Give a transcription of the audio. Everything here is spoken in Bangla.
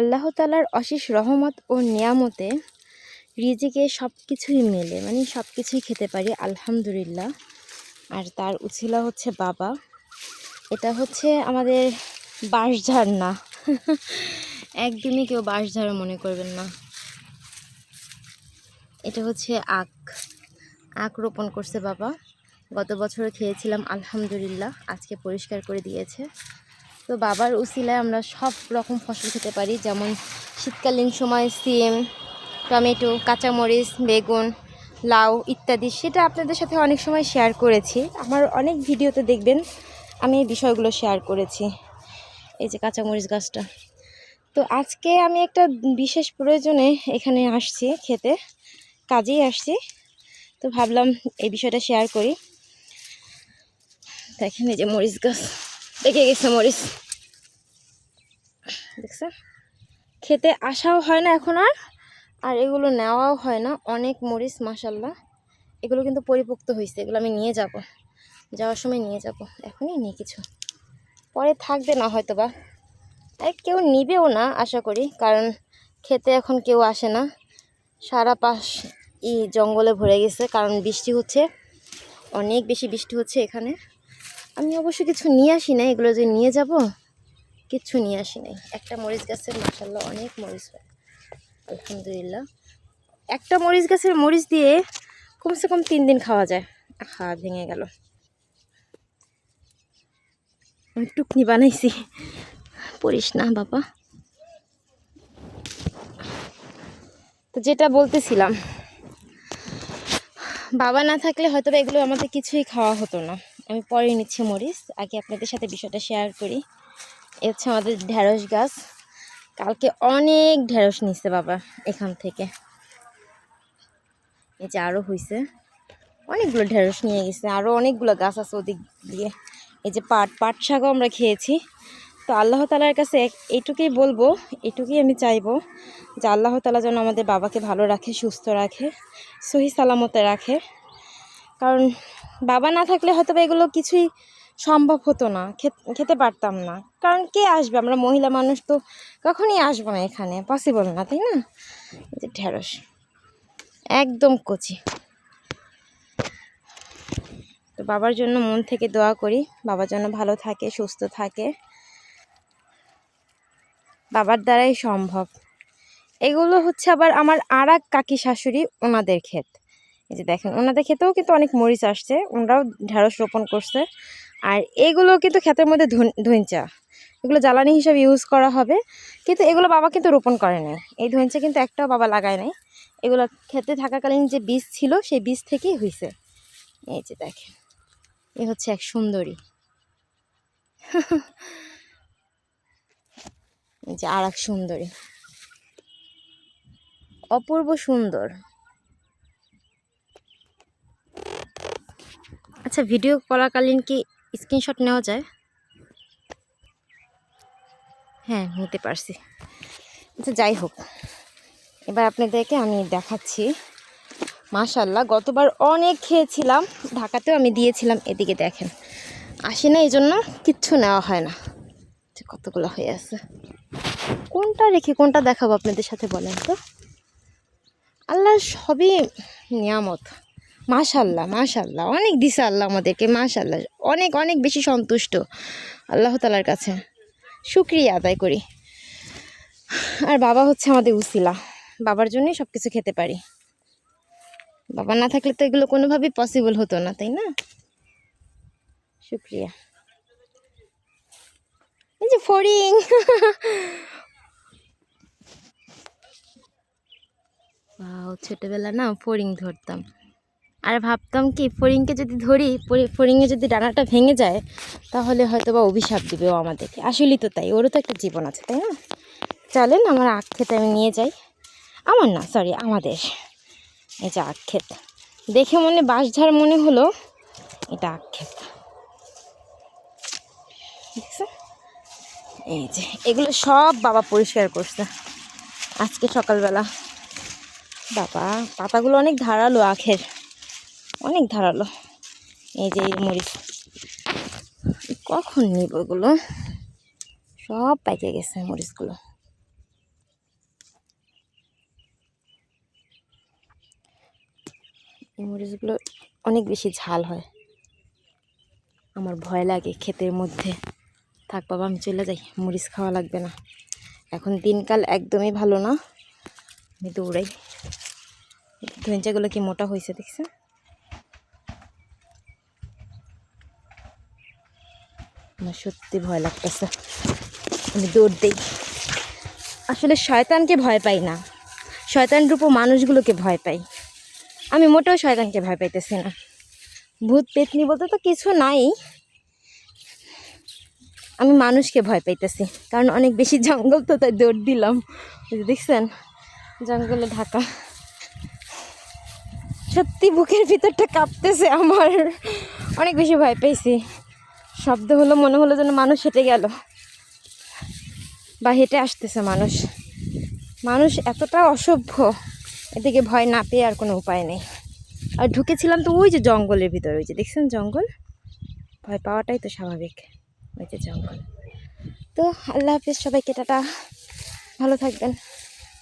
আল্লাহ তালার অশেষ রহমত ও নিয়ামতে রিজিকে সব কিছুই মেলে মানে সব কিছুই খেতে পারি, আলহামদুলিল্লাহ। আর তার উছিলা হচ্ছে বাবা। এটা হচ্ছে আমাদের বাঁশঝাড় না একদমই কেউ বাঁশঝাড় মনে করবেন না। এটা হচ্ছে আখ। আখ রোপণ করছে বাবা। গত বছর খেয়েছিলাম, আলহামদুলিল্লাহ। আজকে পরিষ্কার করে দিয়েছে। তো বাবার উসিলায় আমরা সব রকম ফসল খেতে পারি, যেমন শীতকালীন সময় সিম, টমেটো, কাঁচামরিচ, বেগুন, লাউ ইত্যাদি। সেটা আপনাদের সাথে অনেক সময় শেয়ার করেছি। আমার অনেক ভিডিওতে দেখবেন আমি এই বিষয়গুলো শেয়ার করেছি, এই যে কাঁচামরিচ গাছটা। তো আজকে আমি একটা বিশেষ প্রয়োজনে এখানে আসছি খেতে, কাজেই আসছি। তো ভাবলাম এই বিষয়টা শেয়ার করি। দেখেন এই যে মরিচ গাছ। দেখে গেছে মরিচ। দেখছে? খেতে আসাও হয় না এখন আর। আর এগুলো নেওয়াও হয় না। অনেক মরিচ মাসাল্লাহ এগুলো কিন্তু পরিপক্ত হয়েছে এগুলো আমি নিয়ে যাব। যাওয়ার সময় নিয়ে যাব। এখনই নেই কিছু। পরে থাকবে না হয়তো বা আর কেউ নিবেও না, আশা করি। কারণ খেতে এখন কেউ আসে না। সারা পাশ ই জঙ্গলে ভরে গেছে। কারণ বৃষ্টি হচ্ছে। অনেক বেশি বৃষ্টি হচ্ছে এখানে। আমি অবশ্য কিছু নিয়ে আসি না এগুলো যে নিয়ে যাব, কিচ্ছু নিয়ে আসি নাই। একটা মরিচ গাছের মাসাল্লাহ অনেক মরিচ হয়। আলহামদুলিল্লাহ। একটা মরিচ গাছের মরিচ দিয়ে কমসে কম তিন দিন খাওয়া যায়। হা ভেঙে গেল। আমি টুকনি বানাইছি। পড়িস না, বাবা। তো যেটা বলতেছিলাম, বাবা না থাকলে হয়তো এগুলো আমাদের কিছুই খাওয়া হতো না। আমি পরে নিচ্ছি মরিচ। আগে আপনাদের সাথে বিষয়টা শেয়ার করি। এ হচ্ছে আমাদের ঢ্যাঁড়স গাছ। কালকে অনেক ঢ্যাঁড়স নিচ্ছে বাবা এখান থেকে। এই যে আরও হয়েছে অনেকগুলো ঢ্যাঁড়স নিয়ে গেছে। আরও অনেকগুলো গাছ আছে ওদিক দিয়ে। এই যে পাট পাট শাকও আমরা খেয়েছি। তো আল্লাহ তালার কাছে এইটুকুই বলব। এটুকুই আমি চাইব যে আল্লাহ তালা যেন আমাদের বাবাকে ভালো রাখে, সুস্থ রাখে, সহি সালামতে রাখে। কারণ বাবা না থাকলে হয়তো বা এগুলো কিছুই সম্ভব হতো না, খেত- পারতাম না। কারণ কে আসবে? আমরা মহিলা মানুষ তো কখনই আসব না এখানে পসিবল না, তাই না? যে ঢেঁড়স, একদম কচি। তো বাবার জন্য মন থেকে দোয়া করি বাবার জন্য ভালো থাকে, সুস্থ থাকে। বাবার দ্বারাই সম্ভব। এগুলো হচ্ছে আবার আমার আর কাকি শাশুড়ি, ওনাদের ক্ষেত। এই যে দেখেন, ওনাদের ক্ষেতেও কিন্তু অনেক মরিচ আসছে, ওনারাও ঢেঁড়স রোপণ করছে। আর এগুলো কিন্তু ক্ষেতের মধ্যে ধইঞ্চা এগুলো জ্বালানি হিসাবে ইউজ করা হবে। কিন্তু এগুলো বাবা কিন্তু রোপণ করে নাই। এই ধইঞ্চা কিন্তু একটাও বাবা লাগায় নাই। এগুলো ক্ষেতে থাকাকালীন যে বীজ ছিল, সেই বীজ থেকেই হয়েছে এই যে দেখেন, এ হচ্ছে এক সুন্দরী। এই যে আর এক সুন্দরী। অপূর্ব সুন্দর। আচ্ছা ভিডিও করাকালীন কি স্ক্রিনশট নেওয়া যায়? হ্যাঁ নিতে পারছি। আচ্ছা যাই হোক। এবার আপনাদেরকে আমি দেখাচ্ছি। মাশাল্লাহ গতবার অনেক খেয়েছিলাম। ঢাকাতেও আমি দিয়েছিলাম, এদিকে দেখেন। আসি না এই জন্য কিচ্ছু নেওয়া হয় না। কতগুলো হয়ে আছে? কোনটা রেখে কোনটা দেখাবো আপনাদের সাথে বলেন তো? আল্লাহ সবই নিয়ামত। মাশাল্লাহ মাশাল্লাহ। অনেক দিছে আল্লাহ আমাদেরকে মাশাল্লাহ। অনেক অনেক বেশি সন্তুষ্ট আল্লাহ তালার কাছে। শুক্রিয়া আদায় করি। আর বাবা হচ্ছে আমাদের উসিলা। বাবার জন্যই সব কিছু খেতে পারি। বাবা না থাকলে তো এগুলো কোনোভাবেই পসিবল হতো না তাই না? শুক্রিয়া। এই যে Wow, ছোটবেলা না ফড়িং ধরতাম। আর ভাবতাম কি, ফড়িংকে যদি ধরি, ফড়ি- ফড়িংয়ে যদি ডানাটা ভেঙে যায়, তাহলে হয়তো বা অভিশাপ দিবে ও আমাদেরকে। আসলেই তো তাই, ওরও তো একটা জীবন আছে, তাই না? চলেন, আমার আখ আমি নিয়ে যাই। আমার না সরি আমাদের। এই যে আখ ক্ষেত দেখে মনে বাঁশঝাড় মনে হলো, এটা আখ ক্ষেত দেখছ? এই যে, এগুলো সব বাবা পরিষ্কার করছে। আজকে সকালবেলা। বাবা, পাতাগুলো অনেক ধারালো আখের। অনেক ধারালো। এই যে এই মরিচ কখন নিব এগুলো? সব পাইকে গেছে মরিচগুলো এই মরিচগুলো অনেক বেশি ঝাল হয়। আমার ভয় লাগে ক্ষেতের মধ্যে। থাক বাবা, আমি চলে যাই। মরিচ খাওয়া লাগবে না। এখন দিনকাল একদমই ভালো না। আমি দৌড়াই। ধৈঞ্চাগুলো কি মোটা হয়েছে দেখছেন? আমার সত্যি ভয় লাগতেছে। আমি দৌড় দিই। আসলে শয়তানকে ভয় পাই না। শয়তান রূপ মানুষগুলোকে ভয় পাই। আমি মোটেও শয়তানকে ভয় পাইতেছি না। ভূত, পেতনি বলতে তো কিছু নাই। আমি মানুষকে ভয় পাইতেছি। কারণ অনেক বেশি জঙ্গল তো, তাই দৌড় দিলাম। দেখছেন, জঙ্গলে ঢাকা। সত্যি বুকের ভিতরটা কাঁপতেছে আমার। অনেক বেশি ভয় পেয়েছি শব্দ হলো, মনে হলো যেন মানুষ হেঁটে গেল। বা হেঁটে আসতেছে মানুষ। মানুষ এতটা অসভ্য, এদিকে ভয় না পেয়ে আর কোনো উপায় নেই। আর ঢুকেছিলাম তো ওই যে জঙ্গলের ভিতরে, ওই যে দেখছেন জঙ্গল? ভয় পাওয়াটাই তো স্বাভাবিক, ওই যে জঙ্গল। তো আল্লাহ হাফিজ, সবাইকে টাটা। ভালো থাকবেন।